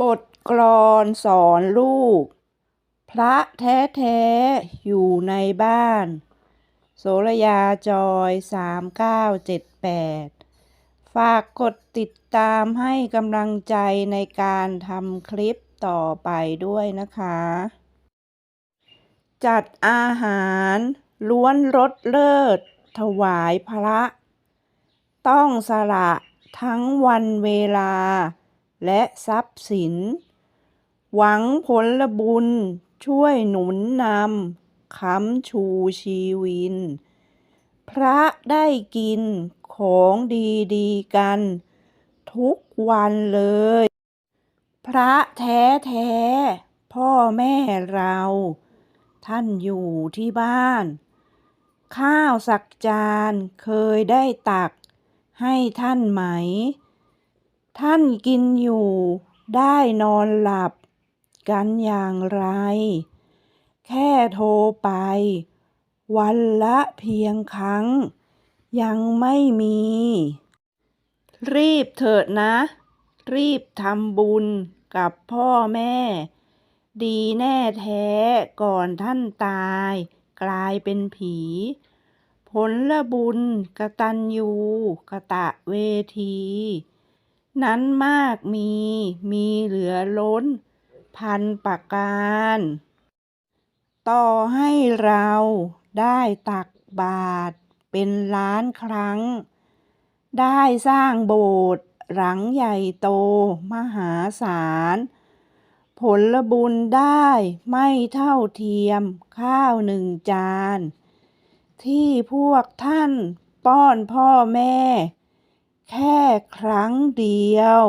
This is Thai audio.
บทกลอนสอนลูก พระแท้ๆ อยู่ในบ้าน โสรยาจอยสามเก้าเจ็ดแปดฝากกดติดตามให้กำลังใจในการทำคลิปต่อไปด้วยนะคะ จัดอาหารล้วนรสเลิศ ถวายพระ ต้องสละทั้งวันเวลา และทรัพย์สิน หวังผลบุญช่วยหนุนนำค้ำชูชีวิน พระได้กินของดีๆกัน ทุกวันเลย พระแท้ๆพ่อแม่เรา ท่านอยู่ที่บ้าน ข้าวสักจานเคยได้ตักให้ท่านไหม ท่านกินอยู่ได้นอนหลับกันอย่างไร แค่โทรไป วันละเพียงครั้ง ยังไม่มี รีบเถิดนะ รีบทำบุญกับพ่อแม่ ดีแน่แท้ก่อนท่านตาย กลายเป็นผี ผลละบุญกระตัญญูกระตะเวที นั้นมากมีมีเหลือล้น พันประการ ต่อให้เราได้ตักบาตรเป็นล้านครั้ง ได้สร้างโบสถ์หลังใหญ่โตมหาศาล ผลบุญได้ไม่เท่าเทียมข้าวหนึ่งจาน ที่พวกท่านป้อนพ่อแม่ แค่ครั้งเดียว